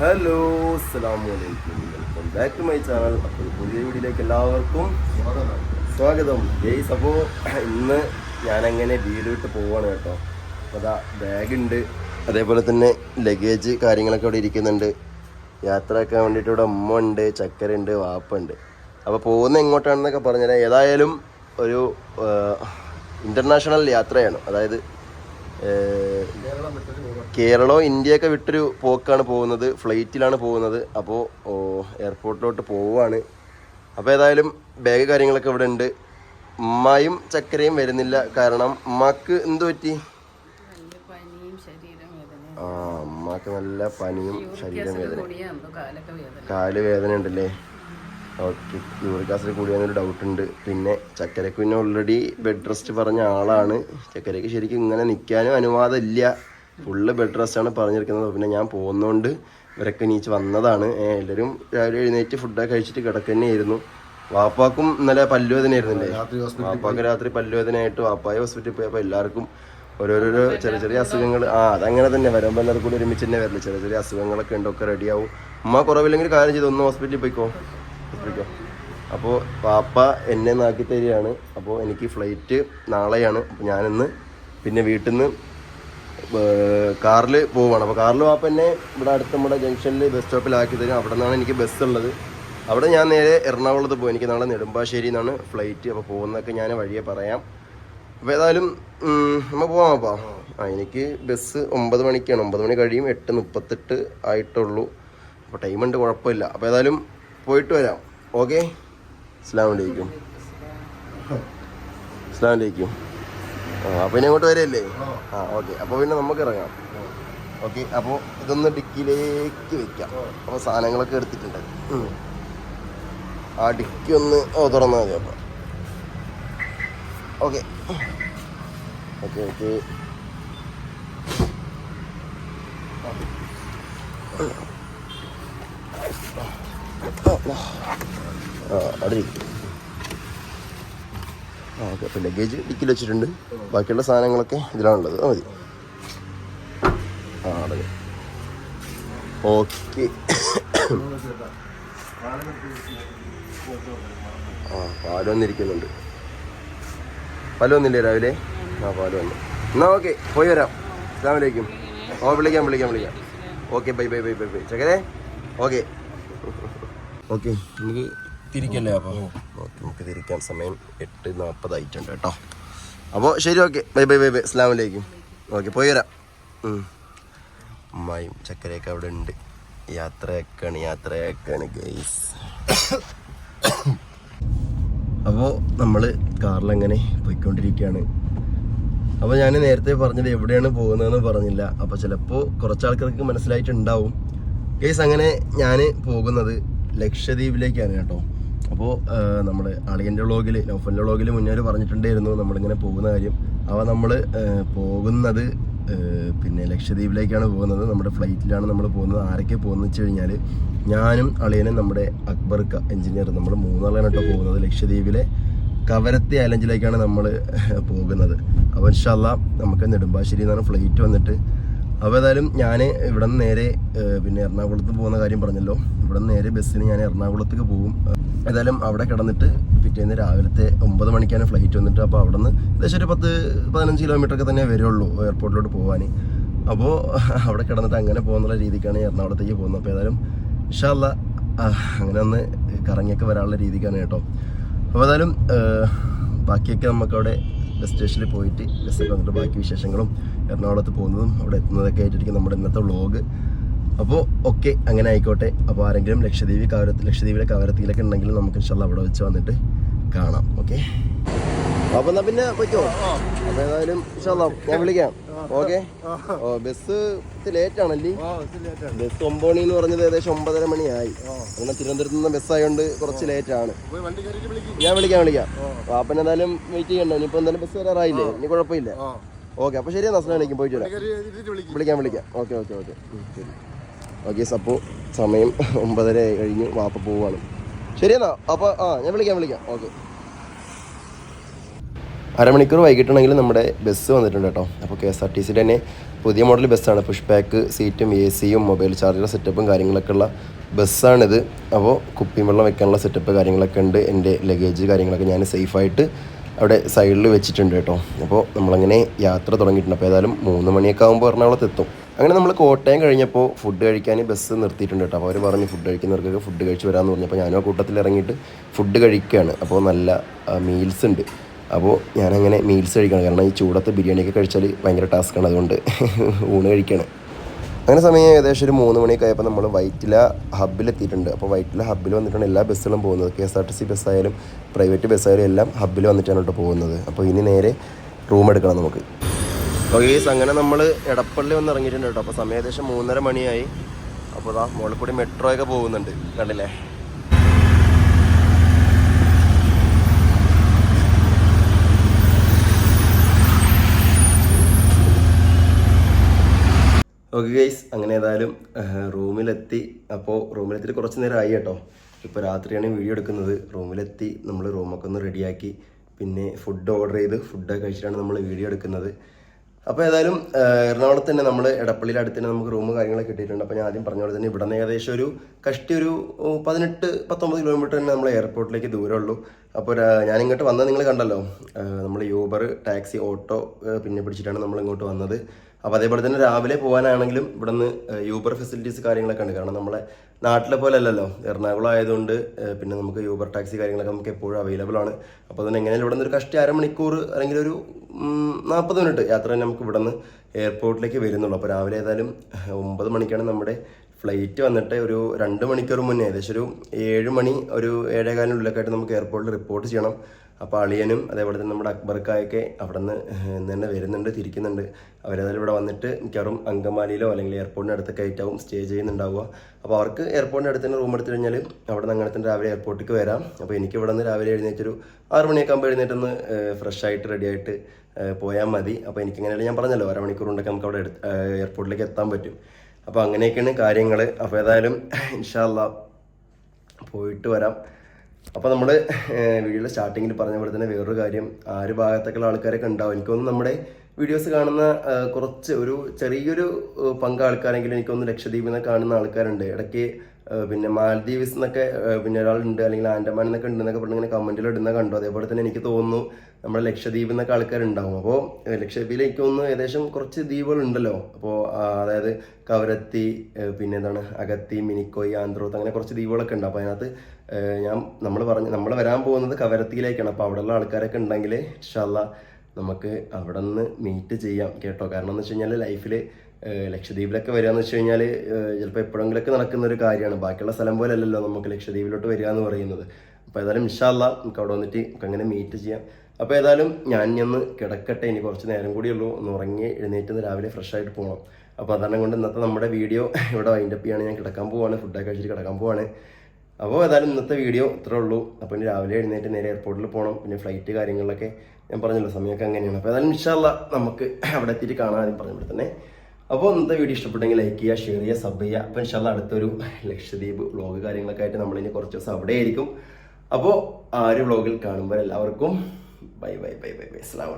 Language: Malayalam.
ഹലോ അസ്സാം വലൈക്കും welcome back to my channel. അപ്പോൾ പുതിയ വീഡിയോയിലേക്ക് എല്ലാവർക്കും സ്വാഗതം. ജയ്സ് അപ്പോൾ ഇന്ന് ഞാനങ്ങനെ വീടിട്ട് വിട്ട് പോവാണ് കേട്ടോ. അപ്പോൾ അതാ ബാഗുണ്ട്. അതേപോലെ തന്നെ ലഗേജ് കാര്യങ്ങളൊക്കെ ഇവിടെ ഇരിക്കുന്നുണ്ട്. യാത്ര യാത്രയാക്കാൻ വേണ്ടിയിട്ട് ഇവിടെ അമ്മ ഉണ്ട് ചക്കര ഉണ്ട് വാപ്പ ഉണ്ട് അപ്പോൾ പോകുന്ന എങ്ങോട്ടാണെന്നൊക്കെ പറഞ്ഞാൽ ഏതായാലും ഒരു ഇന്റർനാഷണൽ യാത്രയാണ്. അതായത് കേരളവും ഇന്ത്യയൊക്കെ വിട്ടൊരു പോക്കാണ് പോകുന്നത്. ഫ്ലൈറ്റിലാണ് പോകുന്നത്. അപ്പോൾ എയർപോർട്ടിലോട്ട് പോവുകയാണ്. അപ്പോൾ ഏതായാലും ബാഗ് കാര്യങ്ങളൊക്കെ ഇവിടെ ഉണ്ട്. ഉമ്മയും ചക്കരയും വരുന്നില്ല. കാരണം ഉമ്മക്ക് എന്ത് പറ്റി? ആ ഉമ്മക്ക് നല്ല പനിയും ശരീരം വേദന കാൽ വേദന ഉണ്ടല്ലേ ഓക്കെ യൂറിക് ആസിഡ് കൂടിയാന്നൊരു ഡൗട്ട് ഉണ്ട്. പിന്നെ ചക്കരക്ക് പിന്നെ ഓൾറെഡി ബെഡ് റെസ്റ്റ് പറഞ്ഞ ആളാണ്. ചക്കരക്ക് ശരിക്കും ഇങ്ങനെ നിൽക്കാനും അനുവാദമില്ല. ഫുള്ള് ബെഡ് റെസ്റ്റ് ആണ് പറഞ്ഞിരിക്കുന്നത്. പിന്നെ ഞാൻ പോകുന്നതുകൊണ്ട് ഇവരൊക്കെ നീച്ച് വന്നതാണ്. എല്ലാവരും രാവിലെ എഴുന്നേറ്റ് ഫുഡൊക്കെ കഴിച്ചിട്ട് കിടക്കന്നെയായിരുന്നു. വാപ്പാക്കും ഇന്നലെ പല്ലുവേദന ആയിരുന്നില്ലേ വാപ്പാക്ക് രാത്രി പല്ലുവേദനയായിട്ട് വാപ്പായ ഹോസ്പിറ്റലിൽ പോയപ്പോൾ എല്ലാവർക്കും ഓരോരോ ചെറിയ ചെറിയ അസുഖങ്ങൾ ആ അതങ്ങനെ തന്നെ. വരുമ്പോൾ എല്ലാവർക്കും കൂടി ഒരുമിച്ച് തന്നെ വരില്ല ചെറിയ ചെറിയ അസുഖങ്ങളൊക്കെ ഉണ്ടൊക്കെ റെഡിയാവും ഉമ്മ കുറവില്ലെങ്കിൽ കാര്യം ചെയ്ത്? ഒന്ന് ഹോസ്പിറ്റലിൽ പോയിക്കോ. ഹോസ്പിറ്റലിൽ അപ്പോൾ പാപ്പ എന്നെ നാക്കി തരികയാണ്. അപ്പോൾ എനിക്ക് ഫ്ലൈറ്റ് നാളെയാണ്. അപ്പോൾ ഞാനിന്ന് പിന്നെ വീട്ടിൽ നിന്ന് കാറിൽ പോവുകയാണ്. അപ്പോൾ കാറിൽ പാപ്പ എന്നെ ഇവിടെ അടുത്ത് നമ്മുടെ ജംഗ്ഷനിൽ ബസ് സ്റ്റോപ്പിലാക്കി തരും. അവിടെ നിന്നാണ് എനിക്ക് ബസ് ഉള്ളത് അവിടെ ഞാൻ നേരെ എറണാകുളത്ത് പോകും എനിക്ക് നാളെ നെടുമ്പാശ്ശേരി നിന്നാണ് ഫ്ലൈറ്റ്. അപ്പോൾ പോകുന്നതൊക്കെ ഞാൻ വഴിയെ പറയാം. അപ്പോൾ ഏതായാലും നമ്മൾ നമ്മ പോവാം അപ്പോൾ ആ എനിക്ക് ബസ് ഒമ്പത് മണിക്കാണ്. ഒമ്പത് മണി കഴിയും. എട്ട് മുപ്പത്തെട്ട് ആയിട്ടുള്ളൂ. അപ്പോൾ ടൈമുണ്ട് കുഴപ്പമില്ല. അപ്പോൾ ഏതായാലും പോയിട്ട് വരാം. ഓക്കെ. അസ്സാം വലൈക്കും ആ അപ്പോൾ ഇനി അങ്ങോട്ട് വരല്ലേ? ആ ഓക്കെ. അപ്പോൾ പിന്നെ നമുക്ക് ഇറങ്ങാം. ഓക്കെ അപ്പോൾ ഇതൊന്ന് ഡിക്കിയിലേക്ക് വെക്കാം. അപ്പോൾ സാധനങ്ങളൊക്കെ എടുത്തിട്ടുണ്ട്. ആ ഡിക്കി ഒന്ന് ഓ തുറന്നാൽ മതി അപ്പം. ഓക്കെ. Okay okay. ആ അവിടെ ഇരിക്കും. ആ ഓക്കെ അപ്പോൾ ലഗേജ് ഡിക്കിൽ വെച്ചിട്ടുണ്ട്. ബാക്കിയുള്ള സാധനങ്ങളൊക്കെ ഇതിലാണുള്ളത്. അത് മതി. ആ അടങ്ങി ഓക്കെ. ആ പാൽ വന്നിരിക്കുന്നുണ്ട്. പാൽ വന്നില്ലേ രാവിലെ? ആ പാൽ വന്നു. എന്നാ ഓക്കെ പോയി വരാം. അസ്സാമലൈക്കും ഓ വിളിക്കാം വിളിക്കാം വിളിക്കാം. Okay bye bye bye bye bye. ചെക്കനെ? ഓക്കെ. ഓക്കെ. നമുക്ക് തിരിക്കല്ലേ അപ്പോൾ ഓക്കെ നമുക്ക് തിരിക്കാൻ സമയം എട്ട് നാൽപ്പതായിട്ടുണ്ട് കേട്ടോ. അപ്പോൾ ശരി okay. Bye bye bye bye. അസ്സാം വലൈക്കും ഓക്കെ പോയി വരാം. അമ്മായും ചക്കരയൊക്കെ അവിടെ ഉണ്ട്. യാത്രയൊക്കെയാണ് യാത്രയൊക്കെയാണ് ഗൈസ് അപ്പോൾ നമ്മൾ കാറിലങ്ങനെ പോയിക്കൊണ്ടിരിക്കുകയാണ്. അപ്പോൾ ഞാൻ നേരത്തെ പറഞ്ഞത് എവിടെയാണ് പോകുന്നതെന്ന് പറഞ്ഞില്ല. അപ്പോൾ ചിലപ്പോൾ കുറച്ച് ആൾക്കാർക്ക് മനസ്സിലായിട്ടുണ്ടാവും. കേസ് അങ്ങനെ ഞാൻ പോകുന്നത് ലക്ഷദ്വീപിലേക്കാണ് കേട്ടോ. അപ്പോൾ നമ്മൾ അളിയന്റെ വ്ളോഗിൽ നൗഫലിന്റെ വ്ളോഗിൽ മുന്നേ പറഞ്ഞിട്ടുണ്ടായിരുന്നു നമ്മളിങ്ങനെ പോകുന്ന കാര്യം. അവ നമ്മൾ പോകുന്നത് പിന്നെ ലക്ഷദ്വീപിലേക്കാണ് പോകുന്നത്. നമ്മുടെ ഫ്ലൈറ്റിലാണ് നമ്മൾ പോകുന്നത്. ആരൊക്കെ പോകുന്നത് വെച്ച് കഴിഞ്ഞാൽ ഞാനും അളിയനും നമ്മുടെ അക്ബർക്ക എഞ്ചിനീയർ നമ്മൾ മൂന്നാളാണ് കേട്ടോ പോകുന്നത് ലക്ഷദ്വീപിലെ. കവരത്തി ഐലൻഡിലേക്കാണ് നമ്മൾ പോകുന്നത്. അപ്പോൾ ഇൻഷല്ല നമുക്ക് നെടുമ്പാശ്ശേരി എന്നാണ് ഫ്ലൈറ്റ് വന്നിട്ട് അപ്പോൾ ഏതായാലും ഞാൻ ഇവിടെ നിന്ന് നേരെ പിന്നെ എറണാകുളത്ത് പോകുന്ന കാര്യം പറഞ്ഞല്ലോ. ഇവിടെ നിന്ന് നേരെ ബസ്സിന് ഞാൻ എറണാകുളത്തേക്ക് പോകും. ഏതായാലും അവിടെ കിടന്നിട്ട് പിറ്റേന്ന് രാവിലത്തെ ഒമ്പത് മണിക്കാണ് ഫ്ലൈറ്റ് വന്നിട്ട് അപ്പോൾ അവിടെ നിന്ന് ഏകദേശം ഒരു പത്ത് പതിനഞ്ച് കിലോമീറ്റർ ഒക്കെ തന്നെ വരുള്ളൂ എയർപോർട്ടിലോട്ട് പോകാൻ അപ്പോൾ അവിടെ കിടന്നിട്ട് അങ്ങനെ പോകുന്നുള്ള രീതിക്കാണ് എറണാകുളത്തേക്ക് പോകുന്നത്. അപ്പോൾ ഏതായാലും ഇഷാല്ല അങ്ങനെ ഒന്ന് കറങ്ങിയൊക്കെ വരാനുള്ള രീതിക്കാണ് കേട്ടോ. അപ്പോൾ ഏതായാലും ബാക്കിയൊക്കെ നമുക്കവിടെ ബസ് സ്റ്റേഷനിൽ പോയിട്ട് ബസ്സൊക്കെ വന്നിട്ട് ബാക്കി വിശേഷങ്ങളും എറണാകുളത്ത് പോകുന്നതും അവിടെ എത്തുന്നതൊക്കെ ആയിട്ടിരിക്കും നമ്മുടെ ഇന്നത്തെ വ്ളോഗ്. അപ്പോൾ ഓക്കെ അങ്ങനെ ആയിക്കോട്ടെ. അപ്പോൾ ആരെങ്കിലും ലക്ഷദ്വീപ് കവരത്തിൽ ലക്ഷദ്വീപിലെ കവരത്തിയിലൊക്കെ ഉണ്ടെങ്കിൽ നമുക്ക് ഇൻഷാല്ല അവിടെ വെച്ച് വന്നിട്ട് കാണാം ഓക്കെ അപ്പോൾ എന്നാൽ പിന്നെ പറ്റുമോ അപ്പോൾ ഏതായാലും ഇൻഷാല്ല ഞാൻ വിളിക്കാം. ഓക്കെ. ഓ ബസ് ലേറ്റ് ആണല്ലേ? ബസ് ഒമ്പത് മണി എന്ന് പറഞ്ഞത് ഏകദേശം ഒമ്പതര മണിയായി. അങ്ങനെ തിരുവനന്തപുരത്ത് നിന്ന് ബസ്സായതുകൊണ്ട് കുറച്ച് ലേറ്റ് ആണ്. ഞാൻ വിളിക്കാം വിളിക്കാം. പാപ്പൻ എന്തായാലും വെയിറ്റ് ചെയ്യണ്ടോ? ഇനിയിപ്പോ എന്തായാലും ബസ് വരാറായില്ലേ ഇനി കുഴപ്പമില്ല. ഓക്കെ അപ്പോൾ ശരിയാ അസ്ലാമലൈക്കും പോയിട്ട് വരാം വിളിക്കാം. വിളിക്കാം ഓക്കെ ഓക്കെ ഓക്കെ. ശരി. ഓക്കെ സപ്പോ സമയം ഒമ്പതര കഴിഞ്ഞു. വാപ്പ പോവാണ്. ശരിയെന്നാ അപ്പോൾ ആ ഞാൻ വിളിക്കാം വിളിക്കാം. ഓക്കെ. അരമണിക്കൂർ വൈകിട്ടുണ്ടെങ്കിൽ നമ്മുടെ ബസ് വന്നിട്ടുണ്ട് കേട്ടോ. അപ്പോൾ കെ എസ് ആർ ടി സിയുടെ തന്നെ പുതിയ മോഡൽ ബസ്സാണ്. പുഷ് ബാക്ക് സീറ്റും എ സിയും മൊബൈൽ ചാർജർ സെറ്റപ്പും കാര്യങ്ങളൊക്കെ ഉള്ള ബസ്സാണിത്. അപ്പോൾ കുപ്പിയും വെള്ളം വെക്കാനുള്ള സെറ്റപ്പ് കാര്യങ്ങളൊക്കെ ഉണ്ട്. എന്റെ ലഗേജ് കാര്യങ്ങളൊക്കെ ഞാൻ സേഫായിട്ട് അവിടെ സൈഡിൽ വെച്ചിട്ടുണ്ട് കേട്ടോ. അപ്പോൾ നമ്മളങ്ങനെ യാത്ര തുടങ്ങിയിട്ടുണ്ട്. അപ്പോൾ ഏതായാലും മൂന്ന് മണിയൊക്കെ ആകുമ്പോൾ എറണാകുളത്ത് എത്തും. അങ്ങനെ നമ്മൾ കോട്ടയം കഴിഞ്ഞപ്പോൾ ഫുഡ് കഴിക്കാൻ ബസ് നിർത്തിയിട്ടുണ്ട് കേട്ടോ. അപ്പോൾ അവർ പറഞ്ഞു ഫുഡ് കഴിക്കുന്നവർക്കൊക്കെ ഫുഡ് കഴിച്ച് വരാമെന്ന് പറഞ്ഞപ്പോൾ ഞാനും ആ കൂട്ടത്തിൽ ഇറങ്ങിയിട്ട് ഫുഡ് കഴിക്കുകയാണ്. അപ്പോൾ നല്ല മീൽസ് ഉണ്ട്. അപ്പോൾ ഞാനങ്ങനെ മീൽസ് കഴിക്കണം. കാരണം ഈ ചൂടത്ത് ബിരിയാണിയൊക്കെ കഴിച്ചാൽ ഭയങ്കര ടാസ്ക്കാണ് അതുകൊണ്ട് ഊണ് കഴിക്കണം. അങ്ങനെ സമയം ഏകദേശം ഒരു മൂന്ന് മണിയൊക്കെ ആയപ്പോൾ നമ്മൾ വൈറ്റില ഹബ്ബിൽ എത്തിയിട്ടുണ്ട്. അപ്പോൾ വൈറ്റില ഹബ്ബിൽ വന്നിട്ടാണ് എല്ലാ ബസ്സുകളും പോകുന്നത്. K S R T C ബസ്സായാലും private ബസ്സായാലും എല്ലാം ഹബ്ബിൽ വന്നിട്ടാണ് കേട്ടോ പോകുന്നത്. അപ്പോൾ ഇനി നേരെ റൂം എടുക്കണം നമുക്ക്. ഓക്കെ അങ്ങനെ നമ്മൾ എടപ്പള്ളി വന്ന് ഇറങ്ങിയിട്ടുണ്ട് കേട്ടോ. അപ്പോൾ സമയം ഏകദേശം മൂന്നര മണിയായി. അപ്പോൾ അതാ മുകളിൽ കൂടി മെട്രോ ഒക്കെ പോകുന്നുണ്ട്. കണ്ടില്ലേ? ഓക്കെ ഗൈസ് അങ്ങനെ ഏതായാലും റൂമിലെത്തി. അപ്പോൾ റൂമിലെത്തിയിട്ട് കുറച്ച് നേരം ആയി കേട്ടോ. ഇപ്പോൾ രാത്രിയാണ് വീഡിയോ എടുക്കുന്നത്. റൂമിലെത്തി നമ്മൾ റൂമൊക്കെ ഒന്ന് റെഡിയാക്കി പിന്നെ ഫുഡ് ഓർഡർ ചെയ്ത് ഫുഡ് കഴിച്ചിട്ടാണ് നമ്മൾ വീഡിയോ എടുക്കുന്നത്. അപ്പോൾ ഏതായാലും എറണാകുളത്ത് തന്നെ നമ്മൾ എടപ്പള്ളിയിൽ അടുത്ത് തന്നെ നമുക്ക് റൂം കാര്യങ്ങളൊക്കെ കിട്ടിയിട്ടുണ്ട്. അപ്പോൾ ഞാൻ ആദ്യം പറഞ്ഞ പോലെ തന്നെ ഇവിടെ നിന്ന് ഏകദേശം ഒരു കഷ്ടി ഒരു പതിനെട്ട് പത്തൊമ്പത് കിലോമീറ്റർ തന്നെ നമ്മൾ എയർപോർട്ടിലേക്ക് ദൂരമുള്ളൂ അപ്പോൾ ഞാൻ ഇങ്ങോട്ട് വന്നത് നിങ്ങൾ കണ്ടല്ലോ. നമ്മൾ യൂബർ ടാക്സി ഓട്ടോ പിന്നെ പിടിച്ചിട്ടാണ് നമ്മൾ ഇങ്ങോട്ട് വന്നത്. അപ്പോൾ അതേപോലെ തന്നെ രാവിലെ പോകാനാണെങ്കിലും ഇവിടെ നിന്ന് യൂബർ ഫെസിലിറ്റീസ് കാര്യങ്ങളൊക്കെ ഉണ്ട്. കാരണം നമ്മളെ നാട്ടിലെ പോലെ അല്ലല്ലോ. എറണാകുളം ആയതുകൊണ്ട് പിന്നെ നമുക്ക് യൂബർ ടാക്സി കാര്യങ്ങളൊക്കെ നമുക്ക് എപ്പോഴും അവൈലബിൾ ആണ്. അപ്പോൾ തന്നെ എങ്ങനെയാലും ഇവിടെ നിന്ന് ഒരു കഷ്ടി അരമണിക്കൂർ അല്ലെങ്കിൽ ഒരു നാൽപ്പത് മിനിറ്റ് യാത്ര നമുക്ക് ഇവിടെ നിന്ന് എയർപോർട്ടിലേക്ക് വരുന്നുള്ളൂ. അപ്പോൾ രാവിലെ ഏതായാലും ഒമ്പത് മണിക്കാണ് നമ്മുടെ ഫ്ലൈറ്റ് വന്നിട്ട് ഒരു രണ്ട് മണിക്കൂർ മുന്നേ ഏകദേശം ഒരു ഏഴ് മണി ഒരു ഏഴേകാലിനുള്ളിലൊക്കെ ആയിട്ട് നമുക്ക് എയർപോർട്ടിൽ റിപ്പോർട്ട് ചെയ്യണം. അപ്പോൾ അളിയനും അതേപോലെ തന്നെ നമ്മുടെ അക്ബർക്കായൊക്കെ അവിടെ നിന്ന് തന്നെ വരുന്നുണ്ട് തിരിക്കുന്നുണ്ട്. അവരേതായാലും ഇവിടെ വന്നിട്ട് മിക്കവാറും അങ്കമാലിയിലോ അല്ലെങ്കിൽ എയർപോർട്ടിന്റെ അടുത്തൊക്കെ ആയിട്ടാവും സ്റ്റേ ചെയ്യുന്നുണ്ടാവുക. അപ്പോൾ അവർക്ക് എയർപോർട്ടിന്റെ അടുത്ത് തന്നെ റൂം എടുത്തു കഴിഞ്ഞാൽ അവിടെ നിന്ന് അങ്ങനെ തന്നെ രാവിലെ എയർപോർട്ടിലേക്ക് വരാം. അപ്പോൾ എനിക്ക് ഇവിടെ നിന്ന് രാവിലെ എഴുന്നേറ്റൊരു ആറ് മണിയൊക്കെ ആകുമ്പോൾ എഴുന്നേറ്റൊന്ന് ഫ്രഷ് ആയിട്ട് റെഡി ആയിട്ട് പോയാൽ മതി. അപ്പോൾ എനിക്കിങ്ങനെ ഞാൻ പറഞ്ഞല്ലോ അരമണിക്കൂർ കൊണ്ടൊക്കെ നമുക്ക് അവിടെ എയർപോർട്ടിലേക്ക് എത്താൻ പറ്റും. അപ്പോൾ അങ്ങനെയൊക്കെയാണ് കാര്യങ്ങൾ അപ്പോൾ ഏതായാലും ഇൻഷാല്ല പോയിട്ട് വരാം. അപ്പോൾ നമ്മൾ വീഡിയോയുടെ സ്റ്റാർട്ടിങ്ങിൽ പറഞ്ഞ പോലെ തന്നെ വേറൊരു കാര്യം. ആര് ഭാഗത്തേക്കുള്ള ആൾക്കാരൊക്കെ ഉണ്ടാവും. എനിക്കൊന്ന് നമ്മുടെ വീഡിയോസ് കാണുന്ന കുറച്ച് ഒരു ചെറിയൊരു പങ്ക് ആൾക്കാരെങ്കിലും എനിക്കൊന്ന് ലക്ഷദ്വീപിൽ നിന്ന് കാണുന്ന ആൾക്കാരുണ്ട്. ഇടയ്ക്ക് ആ, പിന്നെ മാലദ്വീപ്സ് എന്നൊക്കെ പിന്നെ ഒരാളുണ്ട് അല്ലെങ്കിൽ ആൻഡമാൻ എന്നൊക്കെ ഉണ്ടെന്നൊക്കെ പറഞ്ഞ് ഇങ്ങനെ കമന്റിൽ ഇടുന്ന കണ്ടു. അതേപോലെ തന്നെ എനിക്ക് തോന്നുന്നു നമ്മുടെ ലക്ഷദ്വീപ് എന്നൊക്കെ ആൾക്കാരുണ്ടാവും അപ്പോൾ ലക്ഷദ്വീപിൽ എനിക്ക് തോന്നുന്നു ഏകദേശം കുറച്ച് ദ്വീപുകളുണ്ടല്ലോ അപ്പോൾ അതായത് കവരത്തി പിന്നെ എന്താണ് അകത്തി മിനിക്കോയ് ആന്ത്രോത്ത് അങ്ങനെ കുറച്ച് ദ്വീപുകളൊക്കെ ഉണ്ട്. അപ്പോൾ അതിനകത്ത് ഞാൻ നമ്മൾ പറഞ്ഞ് നമ്മൾ വരാൻ പോകുന്നത് കവരത്തിയിലേക്കാണ്. അപ്പോൾ അവിടെയുള്ള ആൾക്കാരൊക്കെ ഉണ്ടെങ്കിൽ ഇൻഷാല്ല നമുക്ക് അവിടെ നിന്ന് മീറ്റ് ചെയ്യാം കേട്ടോ. കാരണം എന്ന് വെച്ച് കഴിഞ്ഞാൽ ലൈഫിൽ ലക്ഷദ്വീപിലൊക്കെ വരിക എന്ന് വെച്ച് കഴിഞ്ഞാൽ ചിലപ്പോൾ എപ്പോഴെങ്കിലൊക്കെ നടക്കുന്ന ഒരു കാര്യമാണ്. ബാക്കിയുള്ള സ്ഥലം പോലെ അല്ലല്ലോ നമുക്ക് ലക്ഷദ്വീപിലോട്ട് വരിക എന്ന് പറയുന്നത്. അപ്പോൾ ഏതായാലും ഇൻഷാല്ല നമുക്ക് അവിടെ വന്നിട്ട് നമുക്ക് അങ്ങനെ മീറ്റ് ചെയ്യാം. അപ്പോൾ ഏതായാലും ഞാൻ ഇനി ഒന്ന് കിടക്കട്ടെ ഇനി കുറച്ച് നേരം കൂടിയുള്ളൂ ഒന്ന് ഉറങ്ങി എഴുന്നേറ്റ് രാവിലെ ഫ്രഷ് ആയിട്ട് പോകണം അപ്പോൾ അതാണ് കൊണ്ട് ഇന്നത്തെ നമ്മുടെ വീഡിയോ ഇവിടെ വൈൻഡപ്പ് ചെയ്യാണ്. ഞാൻ കിടക്കാൻ പോവാണ് ഫുഡൊക്കെ കഴിച്ചിട്ട് കിടക്കാൻ പോവാണ്. അപ്പോൾ ഏതായാലും ഇന്നത്തെ വീഡിയോ ഇത്രേ ഉള്ളൂ. അപ്പോൾ ഇനി രാവിലെ എഴുന്നേറ്റ് നേരെ എയർപോർട്ടിൽ പോകണം പിന്നെ ഫ്ലൈറ്റ് കാര്യങ്ങളൊക്കെ ഞാൻ പറഞ്ഞല്ലോ സമയമൊക്കെ അങ്ങനെയാണ്. അപ്പോൾ ഏതായാലും ഇൻഷാല്ല നമുക്ക് അവിടെ എത്തിയിട്ട് കാണാൻ പറഞ്ഞപ്പോൾ തന്നെ. അപ്പോൾ ഇന്നത്തെ വീഡിയോ ഇഷ്ടപ്പെട്ടെങ്കിൽ ലൈക്ക് ചെയ്യുക ഷെയർ ചെയ്യുക സബ് ചെയ്യുക. അപ്പോൾ ഇൻഷാല്ല അടുത്തൊരു ലക്ഷദ്വീപ് വ്ളോഗ് കാര്യങ്ങളൊക്കെ ആയിട്ട് നമ്മളിനി കുറച്ച് ദിവസം അവിടെ ആയിരിക്കും. അപ്പോൾ ആ ഒരു വ്ളോഗിൽ കാണുമ്പോൾ എല്ലാവർക്കും bye bye bye bye bye അസ്സാം